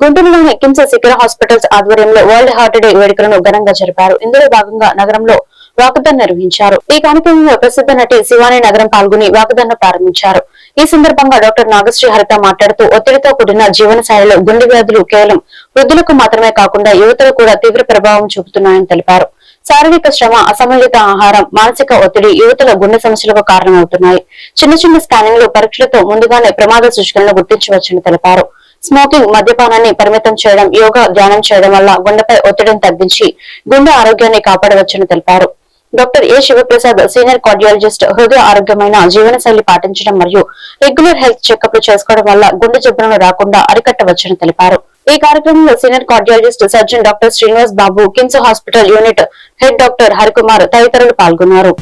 గుంటూరులోని కిమ్స్ శిఖర హాస్పిటల్స్ ఆధ్వర్యంలో వరల్డ్ హార్ట్ డే వేడుకలను ఘనంగా జరిపారు. ఇందులో భాగంగా నగరంలో వాకథన్ నిర్వహించారు. ఈ కార్యక్రమంలో ప్రసిద్ధ నటి శివాని నగరం పాల్గొని వాకథన్ ప్రారంభించారు. ఈ సందర్భంగా డాక్టర్ నాగశ్రీ హరిత మాట్లాడుతూ ఒత్తిడితో కూడిన జీవన శైలిలో గుండె వ్యాధులు కేవలం వృద్ధులకు మాత్రమే కాకుండా యువతలు కూడా తీవ్ర ప్రభావం చూపుతున్నాయని తెలిపారు. శారీరక శ్రమ అసమతులిత ఆహారం మానసిక ఒత్తిడి యువతల గుండె సమస్యలకు కారణమవుతున్నాయి. చిన్న చిన్న స్కానింగ్లు పరీక్షలతో ముందుగానే ప్రమాద సూచికలను గుర్తించవచ్చని తెలిపారు. స్మోకింగ్ మద్యపానాన్ని పరిమితం చేయడం యోగా ధ్యానం చేయడం వల్ల గుండెపై ఒత్తిడిని తగ్గించి గుండె ఆరోగ్యాన్ని కాపాడవచ్చని తెలిపారు. Doctor A Sivaprasad senior cardiologist హృదయ ఆరోగ్యమైన జీవనశైలి పాటించడం మరియు రెగ్యులర్ హెల్త్ చెకప్లు చేసుకోవడం వల్ల గుండె జబ్బులను రాకుండా అరికట్టవచ్చని తెలిపారు. ఈ కార్యక్రమంలో senior cardiologist surgeon doctor Srinivas Babu KIMS hospital unit head doctor Harikumar తదితరులు పాల్గొన్నారు.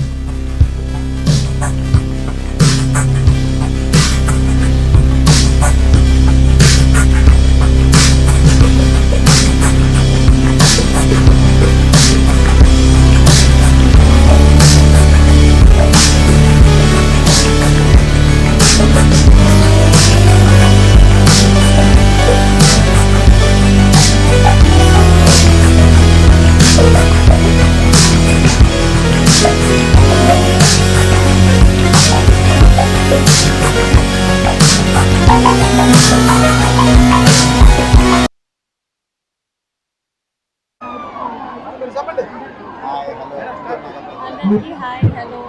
అందరికీ hi hello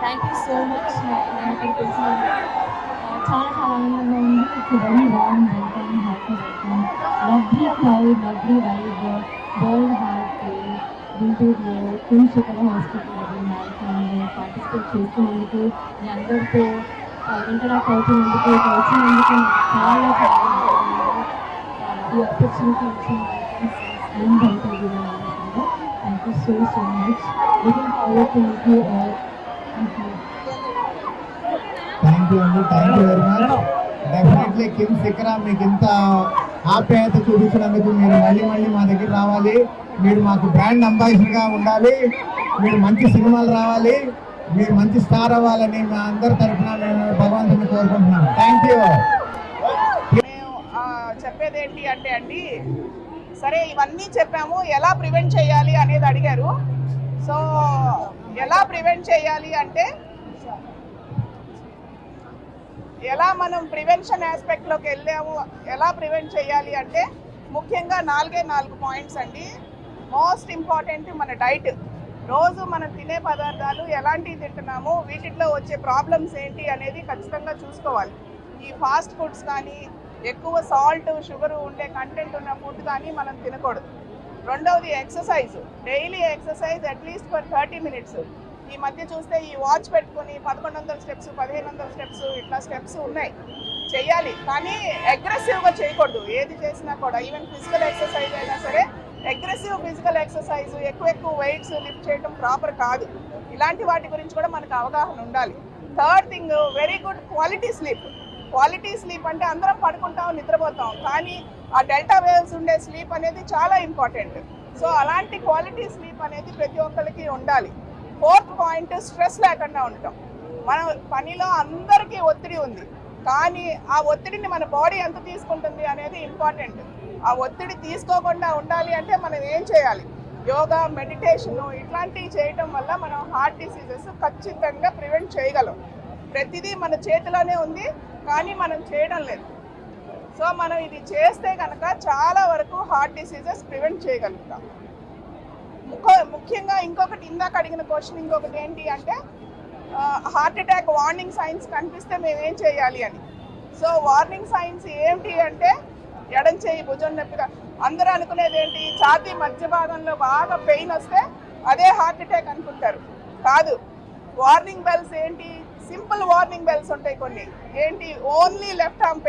thank you so much నన్ను ఇక్కడ పిలిచినందుకు ఆ, చాలా చాలా ఆనందంగా ఉంది it's very warm welcome happy welcome lovely crowd lovely vibe world heart గుంటూరులో కుంశికర హాస్పిటల్ మ్యారథాన్లో పార్టిసిపేట్ చేస్తున్నందుకు మీ అందరితో ఇంటరాక్ట్ అవుతున్నందుకు ఇక్కడ వచ్చినందుకు చాలా ఈ ఆపర్చునిటీ ఇచ్చిన and thank you so so much looking forward to meet you all thank you thank you అండి thank you very much definitely KIMS Shikhara మీకు ఇంత ఆప్యాయత చూపించినందుకు మీరు మళ్ళీ మళ్ళీ మా దగ్గర రావాలి. మీరు మాకు బ్రాండ్ అంబాసిడర్గా ఉండాలి. మీరు మంచి సినిమాలు రావాలి. మీరు మంచి స్టార్ అవ్వాలని మా అందరి తరఫున నేను భగవంతుని కోరుకుంటున్నాను. థ్యాంక్ యూ మేము చెప్పేది ఏంటి అంటే అండి సరే ఇవన్నీ చెప్పాము. ఎలా ప్రివెంట్ చేయాలి అనేది అడిగారు. సో ఎలా ప్రివెంట్ చేయాలి అంటే ఎలా మనం ప్రివెన్షన్ ఆస్పెక్ట్లోకి వెళ్ళాము ఎలా ప్రివెంట్ చేయాలి అంటే ముఖ్యంగా నాలుగే నాలుగు పాయింట్స్ అండి. మోస్ట్ ఇంపార్టెంట్ మన డైట్ రోజు మనం తినే పదార్థాలు ఎలాంటివి తింటున్నాము వీటిల్లో వచ్చే ప్రాబ్లమ్స్ ఏంటి అనేది ఖచ్చితంగా చూసుకోవాలి. ఈ ఫాస్ట్ ఫుడ్స్ కానీ ఎక్కువ సాల్ట్ షుగర్ ఉండే కంటెంట్ ఉన్న ఫుడ్ కానీ మనం తినకూడదు. రెండవది exercise daily exercise at least for thirty minutes ఈ మధ్య చూస్తే ఈ వాచ్ పెట్టుకుని పదకొండు వందల స్టెప్స్ పదిహేను వందల స్టెప్స్ ఇట్లా స్టెప్స్ ఉన్నాయి. చెయ్యాలి. కానీ అగ్రెసివ్గా చేయకూడదు. ఏది చేసినా కూడా ఈవెన్ ఫిజికల్ ఎక్సర్సైజ్ అయినా సరే అగ్రెసివ్ ఫిజికల్ ఎక్సర్సైజ్ ఎక్కువ ఎక్కువ వెయిట్స్ లిఫ్ట్ చేయడం ప్రాపర్ కాదు. ఇలాంటి వాటి గురించి కూడా మనకు అవగాహన ఉండాలి. Third thing very good quality sleep quality sleep అంటే అందరం పడుకుంటాం నిద్రపోతాం. కానీ ఆ డెల్టా వేవ్స్ ఉండే స్లీప్ అనేది చాలా ఇంపార్టెంట్ సో అలాంటి క్వాలిటీ స్లీప్ అనేది ప్రతి ఒక్కరికి ఉండాలి. ఫోర్త్ పాయింట్ స్ట్రెస్ లేకుండా ఉండటం. మన పనిలో అందరికీ ఒత్తిడి ఉంది. కానీ ఆ ఒత్తిడిని మన బాడీ ఎంత తీసుకుంటుంది అనేది ఇంపార్టెంట్. ఆ ఒత్తిడి తీసుకోకుండా ఉండాలి అంటే మనం ఏం చేయాలి? యోగా మెడిటేషను ఇట్లాంటివి చేయటం వల్ల మనం హార్ట్ డిసీజెస్ ఖచ్చితంగా ప్రివెంట్ చేయగలం. ప్రతిదీ మన చేతిలోనే ఉంది కానీ మనం చేయడం లేదు. సో మనం ఇది చేస్తే కనుక చాలా వరకు హార్ట్ డిసీజెస్ ప్రివెంట్ చేయగలుగుతాం. ముఖ్యంగా ఇంకొకటి ఇందాక అడిగిన క్వశ్చన్ ఇంకొకటి ఏంటి అంటే హార్ట్ అటాక్ వార్నింగ్ సైన్స్ కనిపిస్తే మేము ఏం చేయాలి అని. సో వార్నింగ్ సైన్స్ ఏంటి అంటే ఎడం చేయి భుజం నొప్పిగా. అందరూ అనుకునేది ఏంటి? ఛాతీ మధ్య భాగంలో బాగా పెయిన్ వస్తే అదే హార్ట్ అటాక్ అనుకుంటారు. కాదు. వార్నింగ్ బెల్స్ ఏంటి? సింపుల్ వార్నింగ్ బెల్స్ ఉంటాయి కొన్ని. ఏంటి? Only left arm